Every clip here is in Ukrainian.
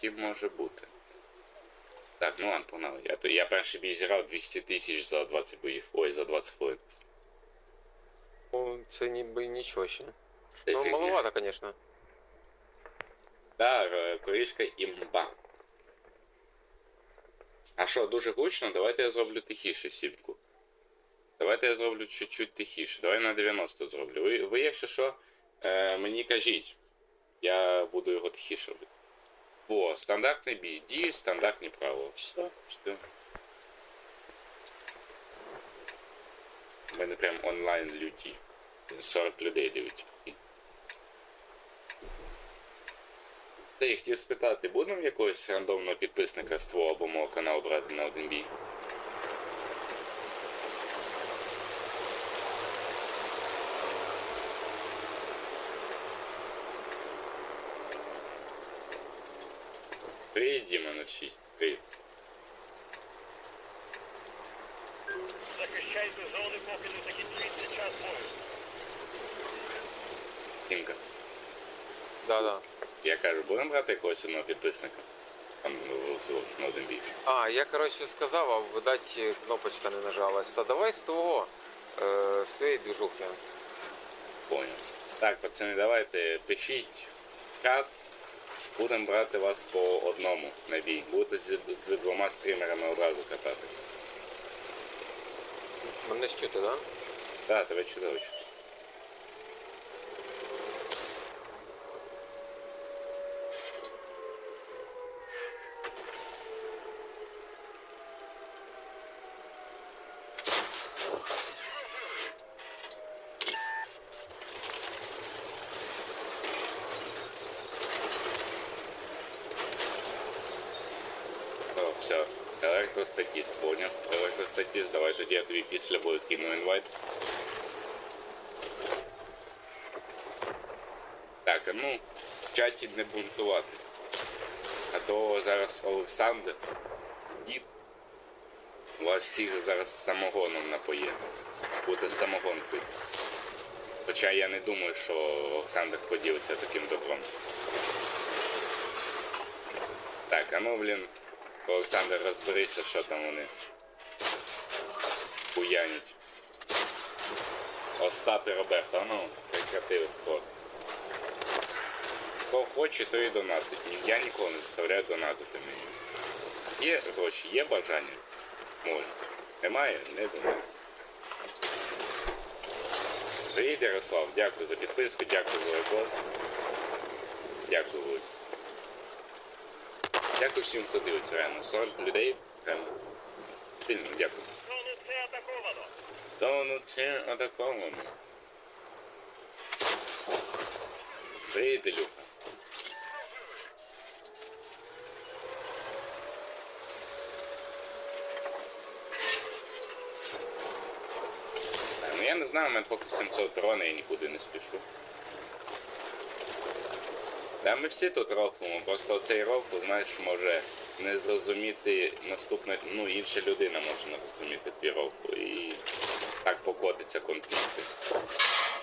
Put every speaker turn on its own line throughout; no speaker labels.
втім може бути. Так, ну ладно, погнали. Я, то- я перший бій зіграв 200 тисяч за 20 боїв. Ой, за 20 хвилин.
Ну, це ніби нічого ще.
Це
Ну,
фігня.
маловато, звісно.
Да, е, корішка імба. А що, дуже гучно? Давайте я зроблю тихіше сімку. Давайте я зроблю чуть-чуть тихіше. Давай на 90 зроблю. Ви, ви якщо що, е, мені кажіть. Я буду його тихіше робити. О, стандартний BD, Діють стандартні правила. Все, все. У мене прям онлайн люті. 40 людей дивиться. Та я хотів спитати, будемо якогось рандомного підписника з твого або мого каналу брати на один бій? Привіт, Діма, на 6. Привіт.
Захищайте зони, поки не закінчується час бою.
Тімка.
Да-да.
Я кажу, будемо брати якогось одного підписника? Там ну, всього на один бій.
А, я, коротше, сказав, а видать, кнопочка не нажалась. Та давай з того, е, з твоєї движухи.
Понял. Так, пацани, давайте пишіть в чат. Будемо брати вас по одному на бій. Будете з, з двома стрімерами одразу катати.
Мене ж так? да?
Так, тебе чудово чути. О, все. Електростатіст, поняв. Електростатіст, давай тоді я тобі після бою кину інвайт. Так, а ну, в чаті не бунтувати. А то зараз Олександр, дід, вас всіх зараз самогоном напоє. Буде самогон пити. Хоча я не думаю, що Олександр поділиться таким добром. Так, а ну, блін, Олександр, розберися, що там вони. Буянять. Остап і Роберто, а ну, прекратили спорт. Хто хоче, то і донатить. Я нікого не заставляю донатити мені. Є гроші, є бажання? Можете. Немає? Не донатить. Привіт, Ярослав, дякую за підписку, дякую за лайкос. Дякую. Дякую всім, хто дивиться, реально. 40 людей. Реально. Сильно дякую.
Зону
ну це атаковано. Привіт, Ілюха. Ну я не знаю, у мене поки 700 урона, я нікуди не спішу. Та ми всі тут рофлимо, просто цей рофл, знаєш, може не зрозуміти наступна, ну інша людина може не зрозуміти твій рофл. І так покотиться конфлікти.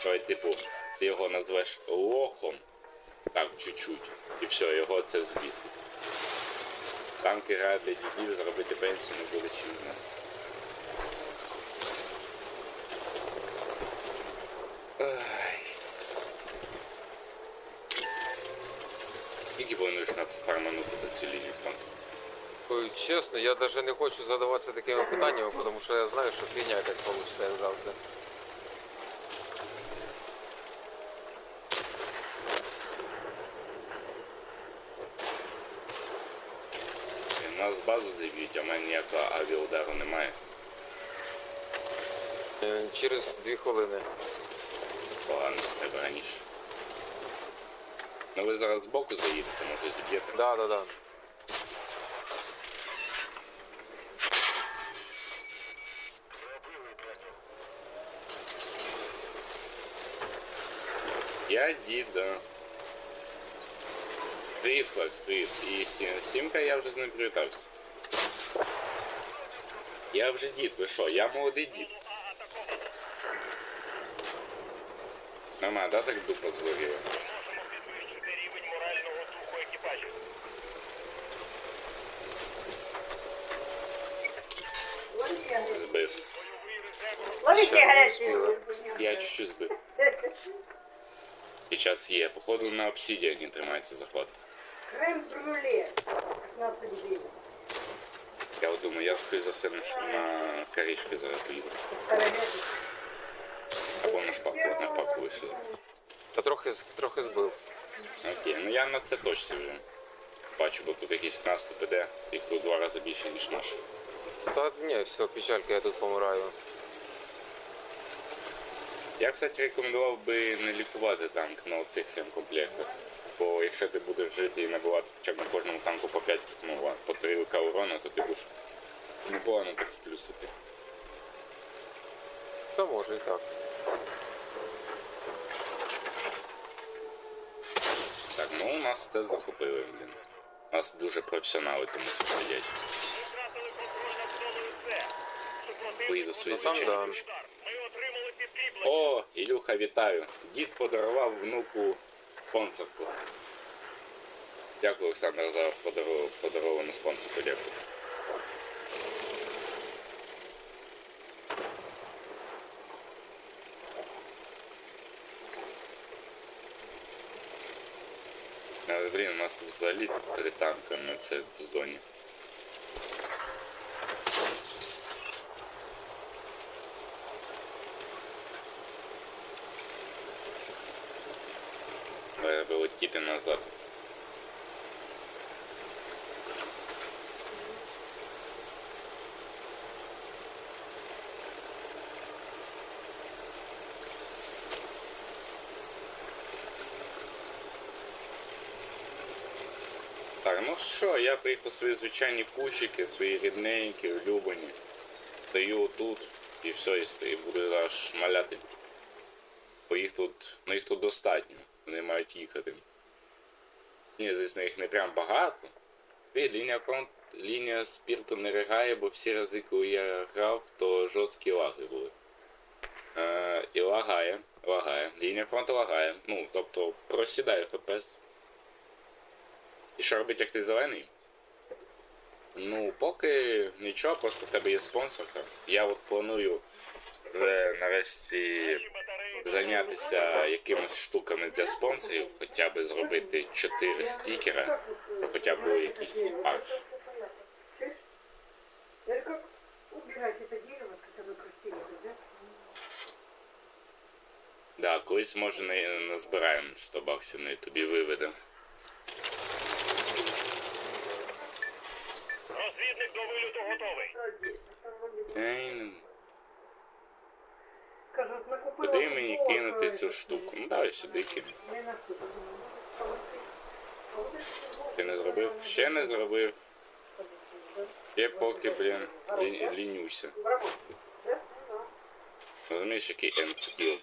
Що, типу, ти його назвеш лохом, так чуть-чуть, і все, його це збісить. Танки грають для дідів, зробити пенсію не буде чим в нас. Скільки плануєш на фарманути за цю лінію фронту?
Ой, чесно, я навіть не хочу задаватися такими питаннями, тому що я знаю, що фігня якась вийде, як завжди.
Нас базу заб'ють, а в мене ніякого авіаудару немає.
Е, Через дві хвилини.
Погано, треба раніше. Ну ви зараз збоку заїдете, може зіб'єте.
Да, да, да.
Я дід, да. Привіт, Флекс, привіт. І Сім- Сімка я вже з ним привітався. Я вже дід, ви що? Я молодий дід.
Зону А атаковано.
Нема, да, так дупа згоріла? Збив.
Ловите
Ще
горячие.
успіла.
Я чуть-чуть збив. І час є. Походу на обсідіані тримається захват.
Крем-брюле. 15 гривен.
Я от думаю, я скоріш за все на, ш- на корички зараз поїду.
Королевы.
Або на шпаку, от на шпаку вийшли.
Та трохи, з- трохи збив.
Окей, ну я на це точці вже. Бачу, бо тут якийсь наступ іде, їх тут в два рази більше, ніж наш.
Та ні, все, печалька, я тут помираю.
Я, кстати, рекомендував би не лікувати танк на цих сім комплектах. Бо якщо ти будеш жити і набивати хоча б на кожному танку по 5, ну, по 3 ЛК урона, то ти будеш непогано так сплюсити.
Та може і так.
Так, ну у нас це захопили, блін. У нас дуже професіонали, тому що сидять.
Втратили контроль над зоною С. Супротивник
Поїду свої звичайні
да.
О, Ілюха, вітаю. Дід подарував внуку спонсорку. Дякую, Олександр, за подару- подаровану спонсорку. Дякую. Але, блін, у нас тут взагалі три танка на це зоні. Треба летіти назад. Так, ну що, я приїхав свої звичайні кущики, свої рідненькі, улюблені. Стою тут і все, і буду зараз шмаляти. Бо їх тут, ну їх тут достатньо. Вони мають їхати. Ні, звісно, їх не прям багато. І лінія фронт, лінія спірту не ригає, бо всі рази, коли я грав, то жорсткі лаги були. Е, і лагає, лагає. Лінія фронту лагає. Ну, тобто просідає ФПС. І що робить, як ти зелений? Ну, поки нічого, просто в тебе є спонсорка. Я от планую вже нарешті зайнятися якимись штуками для спонсорів, хоча б зробити 4 стікера, щоб хоча б був якийсь фарш.
Да?
Да, колись може не назбираємо 100 баксів на тобі виведемо.
Розвідник до виліту готовий.
Куди мені кинути цю штуку? Ну давай сюди кину. Ти не зробив? Ще не зробив. Ще поки, блін, лі- лінюся. Розумієш, який ендскіл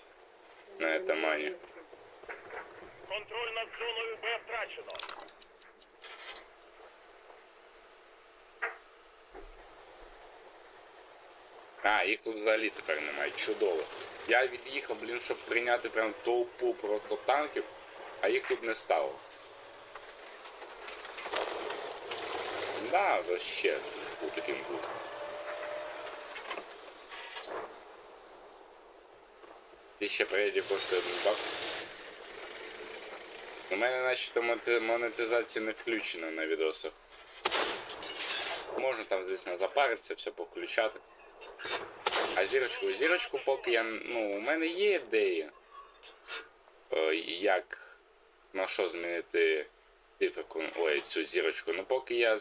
на етамані.
Контроль над зоною Б втрачено.
А, їх тут взагалі тепер немає. Чудово. Я від'їхав, блін, щоб прийняти прям толпу просто танків, а їх тут не стало. Да, вообще, був таким бути. Тисяча передів коштує один бакс. У мене начебто монетизація не включена на відосах. Можна там, звісно, запаритися, все повключати. А зірочку, зірочку поки я. Ну, у мене є ідея. Е, як на що змінити циферку, ой, цю зірочку. Ну поки я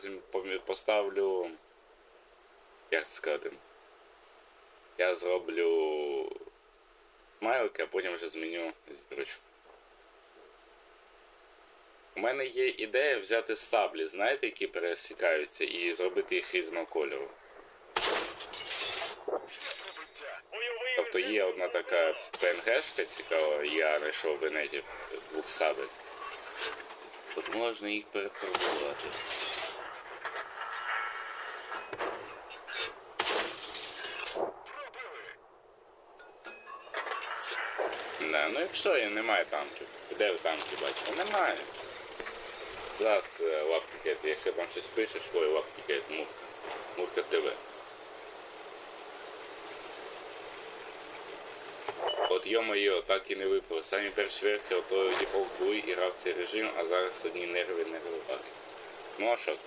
поставлю. Як сказати. Я зроблю смайлики, а потім вже зміню зірочку. У мене є ідея взяти саблі, знаєте, які пересікаються, і зробити їх різного кольору.
Бойовий
Тобто є одна така ПНГшка цікава, я знайшов в інеті двох сабель. От можна їх перефарбувати. Да, ну і все, і немає танків. Де ви танки бачите? Немає. Зараз е, лап якщо там щось пишеш, ой, лап тікет, мутка. Мутка ТВ. От йо-моє, так і не випало. Самі перші версії ото Діпов були і грав цей режим, а зараз одні нерви нерви. Ну а що? це?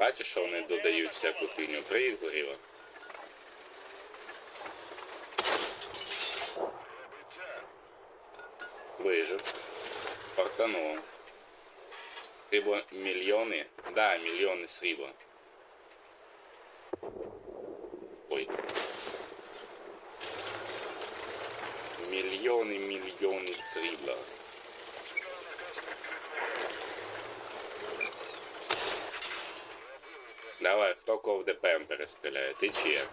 Бачиш, що вони додають всяку фігню. Привіт, горіла. Срібло мільйони. Да, мільйони срібла. Ой. Мільйони, мільйони срібла. Давай, хто кого ДПМ перестріляє? Ти чи я?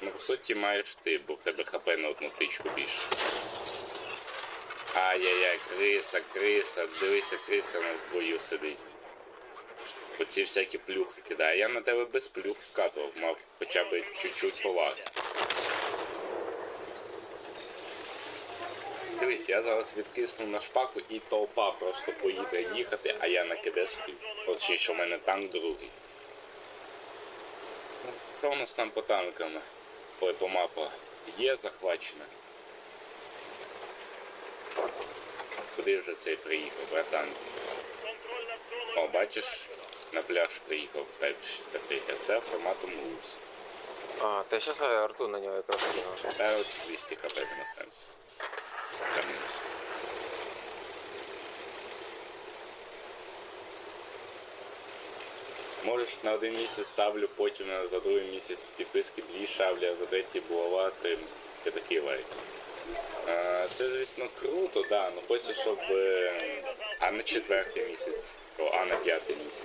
Ну, по суті, маєш ти, бо в тебе хп на одну тичку більше. Ай-яй-яй, криса, криса, дивися, криса на бою сидить. Оці всякі плюхи кидає. Я на тебе без плюх вкатував, мав хоча б чуть-чуть поваги. Дивись, я зараз відкисну на шпаку і толпа просто поїде їхати, а я на КД стою. От ще що в мене танк другий. Що у нас там по танкам? Ой, по мапа. Є захвачена. Куди вже цей приїхав, братан? О, бачиш, на пляж приїхав 63, а це автоматом Луз.
А, та зараз арту на нього якраз кинув.
Та от 200 хп на сенс. Вернусь. Можеш на один місяць саблю, потім на за другий місяць підписки дві шаблі, а за третій булава. Це такий лайк. Це, звісно, круто, да, ну хочеться, щоб. е, А на четвертий місяць, а на п'ятий місяць.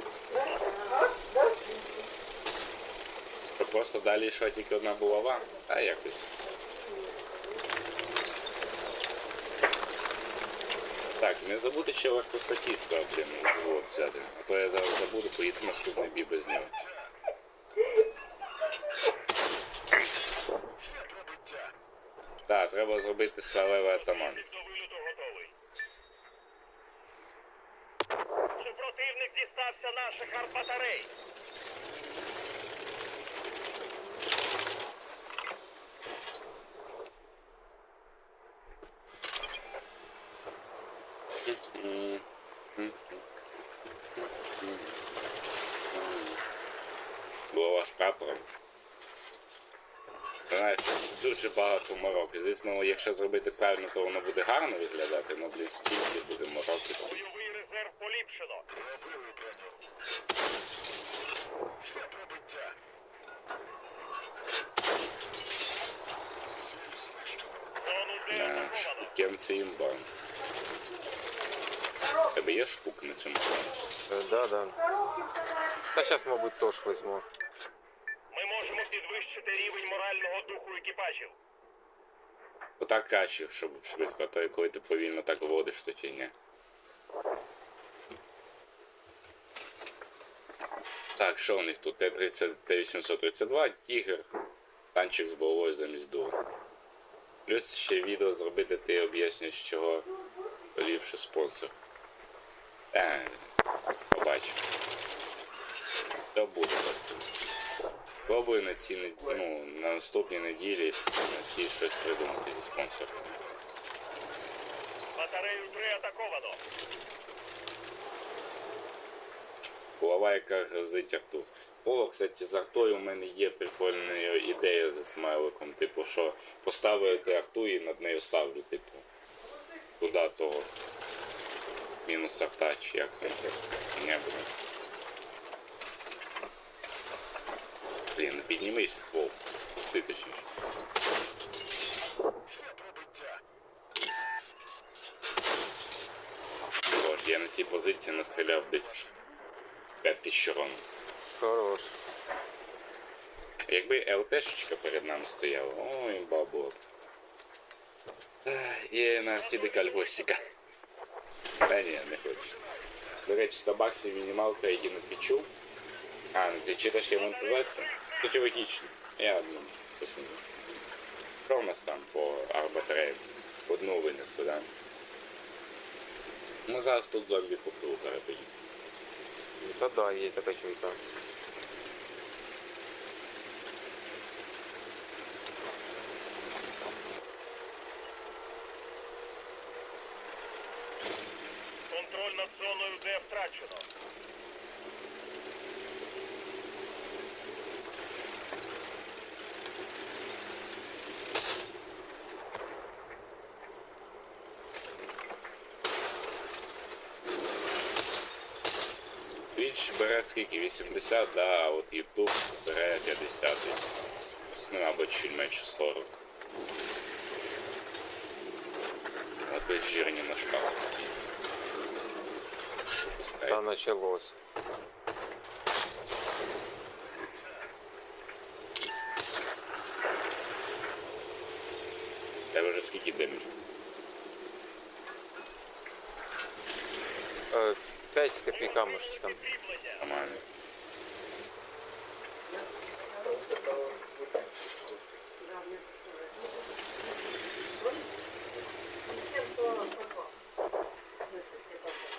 Просто далі йшла тільки одна булава, а якось. Так, не забути ще легкостатіста, блін, взвод взяти. А то я зараз забуду, в наступний бій без нього. Так, треба зробити сталевий атаман.
Супротивник дістався наших артбатарей.
Булава з прапором. Знаєш, дуже багато мороки. Звісно, якщо зробити правильно, то воно буде гарно виглядати, ну блін, стільки буде мороки.
Бойовий резерв поліпшено.
Шпукенці імба. Тебе є шпук на цьому фоні?
Е, Да, да. Та зараз, мабуть, теж візьму.
Отак краще, щоб швидко, а то коли ти повільно так водиш, то фігня. Так, що у них тут? Т-30, Т-832, Тігр, танчик з головою замість дула. Плюс ще відео зробити, ти об'яснюєш, чого ліпше спонсор. Е, побачимо. Що буде? Пробую на ці ну, на наступній неділі на ці щось придумати зі спонсором.
Батарею 3 атаковано.
Голова, яка грозить арту. О, кстати, з артою у мене є прикольна ідея зі смайликом. Типу, що поставити арту і над нею савлю, типу. Туди того. Мінус арта, чи як не буде. Блін, піднімись ствол. Пусти точніше. Боже, я на цій позиції настріляв десь 5 тисяч урон.
Хорош.
Якби ЛТшечка перед нами стояла, ой, бабу. Є на арті декаль гостіка. Та ні, не хочу. До речі, 100 баксів мінімалка і на твічу. А, твічі теж є монетизація. Тут. Я ну, не знаю. Що у нас там по арбатреям? Одну винесли, да? Ну зараз тут зомбі купили, зараз поїдемо.
Та да, є така чуйка.
Twitch бере скільки? 80, да, а от YouTube бере 50 десь. Ну або чуть менше 40. От жирні на стоїть. Пускай.
Та началось.
Тебе вже скільки демів?
Е, 5 з копійками щось там.
Нормально.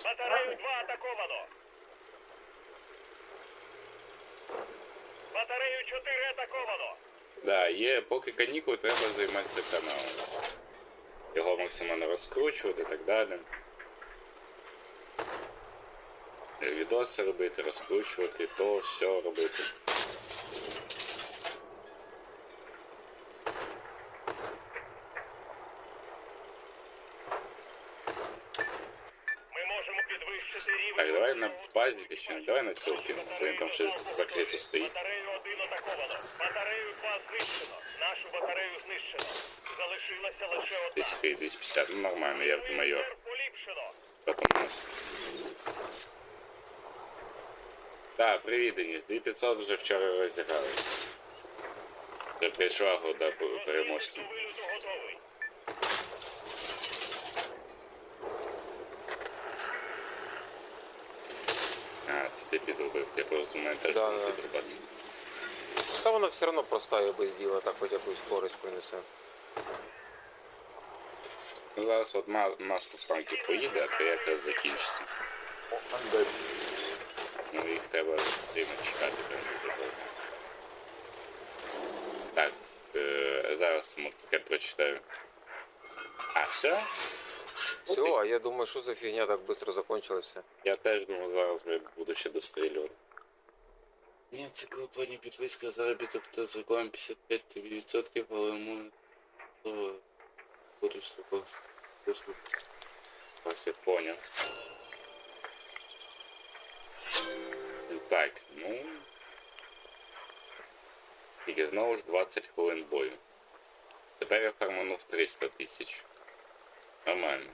Батарею 2 атаковано. Батарею 4 атаковано.
Да, є, поки канікули, треба займатися каналом. Його максимально розкручувати і так далі. Відоси робити, розкручувати, то все робити. Так, давай на базі ще не давай на цілки, бо він там щось закрито стоїть.
Батарею 1 атаковано. Батарею 2 знищено. Нашу батарею знищено. Залишилася лише одна.
Десь 250, ну нормально, я в майор. Потом у нас. Так, привіт, Деніс. 2500 вже вчора розіграли. Вже прийшла года переможця. А, це ти підробив. Я просто думаю, теж
Да,
буду
да.
підрубати.
Та вона все одно простає без діла, так хоч якусь користь принесе.
Ну, зараз от ма- наступ танків поїде, а то якраз закінчиться. Ну їх треба сильно чекати прям дуже довго. Так, е, зараз я прочитаю. А, все?
Все, а я думаю, що за фігня так швидко закончилося.
Я теж думаю, зараз я буду ще дострілювати. Ні, це коли плані підвиска заробіток то з рекламі 55%, але ми то буду слухати. Ось я поняв. Так, ну. Тільки знову ж 20 хвилин бою. Тепер я фарманув 300 тисяч. Нормально.